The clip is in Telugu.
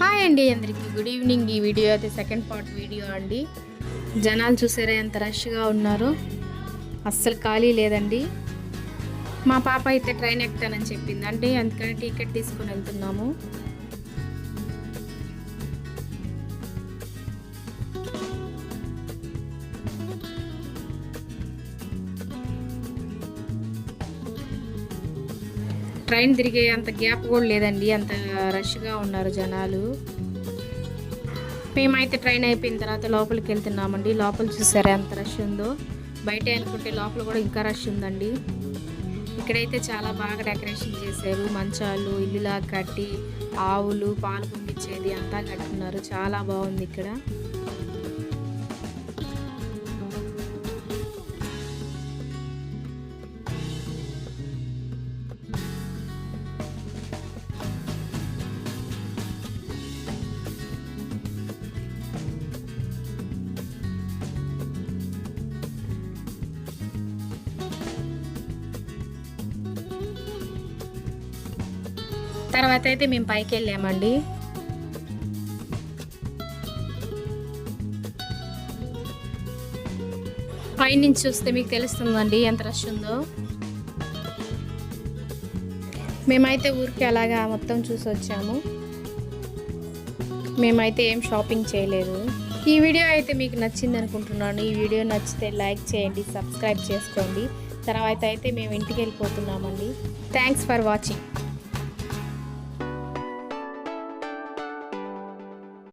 హాయ్ అండి అందరికీ. Good evening. ఈ వీడియో అయితే సెకండ్ పార్ట్ వీడియో అండి. జనాలు చూసారా ఎంత రష్గా ఉన్నారో? అస్సలు ఖాళీ లేదండి. మా పాప అయితే ట్రైన్ ఎక్కుతానని చెప్పింది. అంటే అందుకని టికెట్ తీసుకొని వెళ్తున్నాము. ట్రైన్ తిరిగే అంత గ్యాప్ కూడా లేదండి. అంత రష్గా ఉన్నారు జనాలు. మేమైతే ట్రైన్ అయిపోయిన తర్వాత లోపలికి వెళ్తున్నామండి. లోపల చూసారా ఎంత రష్ ఉందో. బయట అనుకుంటే లోపల కూడా ఇంకా రష్ ఉందండి. ఇక్కడైతే చాలా బాగా డెకరేషన్ చేశారు. మంచాలు ఇల్లులా కట్టి ఆవులు పాలు పంపించేది అంతా కట్టుకున్నారు. చాలా బాగుంది ఇక్కడ. తర్వాత అయితే మేము పైకి వెళ్ళామండి. పైనుంచి చూస్తే మీకు తెలుస్తుందండి ఎంత రష్ ఉందో. మేమైతే ఊరికి అలాగా మొత్తం చూసి వచ్చాము. మేమైతే ఏం షాపింగ్ చేయలేదు. ఈ వీడియో అయితే మీకు నచ్చింది అనుకుంటున్నాను. ఈ వీడియో నచ్చితే లైక్ చేయండి సబ్స్క్రైబ్ చేసుకోండి. తర్వాత అయితే మేము ఇంటికి వెళ్ళిపోతున్నామండి. Thanks for watching